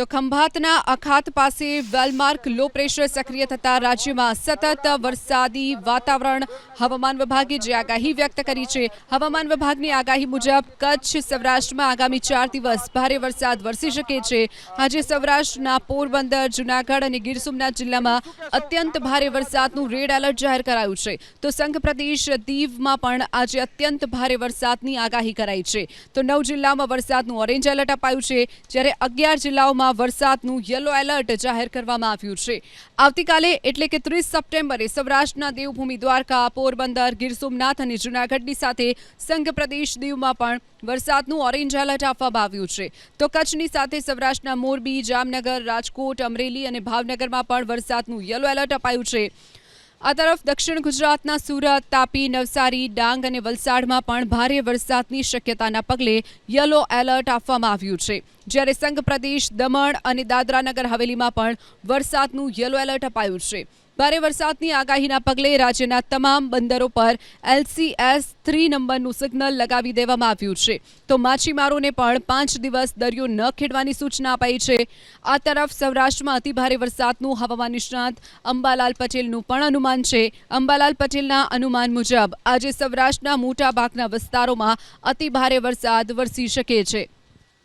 તો ખંભાતના અખાત પાસે well-marked low pressure સક્રિય થતા રાજ્યમાં સતત વરસાદી વાતાવરણ હવામાન વિભાગે જે આગાહી વ્યક્ત કરી છે, હવામાન વિભાગની આગાહી મુજબ કચ્છ, સૌરાષ્ટ્રમાં આગામી ચાર દિવસ ભારે વરસાદ વરસી શકે છે. આજે સૌરાષ્ટ્રના પોરબંદર, જુનાગઢ અને ગીર સોમનાથ જિલ્લામાં અત્યંત ભારે વરસાદનું રેડ એલર્ટ જાહેર કરાયું છે. તો સંઘ પ્રદેશ દીવમાં પણ આજે અત્યંત ભારે વરસાદની આગાહી કરાઈ છે. તો નવ જિલ્લામાં વરસાદનું ઓરેન્જ એલર્ટ અપાયું છે. જ્યારે અગિયાર જિલ્લાઓમાં વરસાદનું યલો એલર્ટ જાહેર કરવામાં આવ્યું છે. આવતીકાલે એટલે કે ત્રીસ સપ્ટેમ્બરે સૌરાષ્ટ્રના દેવભૂમિ દ્વારકા, પોરબંદર, ગીર સોમનાથ અને જૂનાગઢની સાથે સંઘ પ્રદેશ દીવમાં પણ વરસાદનું ઓરેન્જ એલર્ટ આપવામાં આવ્યું છે. તો કચ્છની સાથે સૌરાષ્ટ્રના મોરબી, જામનગર, રાજકોટ, અમરેલી અને ભાવનગરમાં પણ વરસાદનું યલો એલર્ટ અપાયું છે. આ તરફ દક્ષિણ ગુજરાતના સુરત, તાપી, નવસારી, ડાંગ અને વલસાડમાં પણ ભારે વરસાદની શક્યતાના પગલે યલો એલર્ટ આપવામાં આવ્યું છે. જ્યારે સંઘ પ્રદેશ દમણ અને દાદરાનગર હવેલીમાં પણ વરસાદનું યલો એલર્ટ અપાયું છે. ભારે વરસાદની આગાહીના પગલે રાજ્યના તમામ બંદરો પર એલસીએસ થ્રી નંબરનું સિગ્નલ લગાવી દેવામાં આવ્યું છે. તો માછીમારોને પણ પાંચ દિવસ દરિયો ન ખેડવાની સૂચના અપાઈ છે. આ તરફ સૌરાષ્ટ્રમાં અતિભારે વરસાદનું હવામાન નિષ્ણાંત અંબાલાલ પટેલનું પણ અનુમાન છે. અંબાલાલ પટેલના અનુમાન મુજબ આજે સૌરાષ્ટ્રના મોટા ભાગના વિસ્તારોમાં અતિભારે વરસાદ વરસી શકે છે.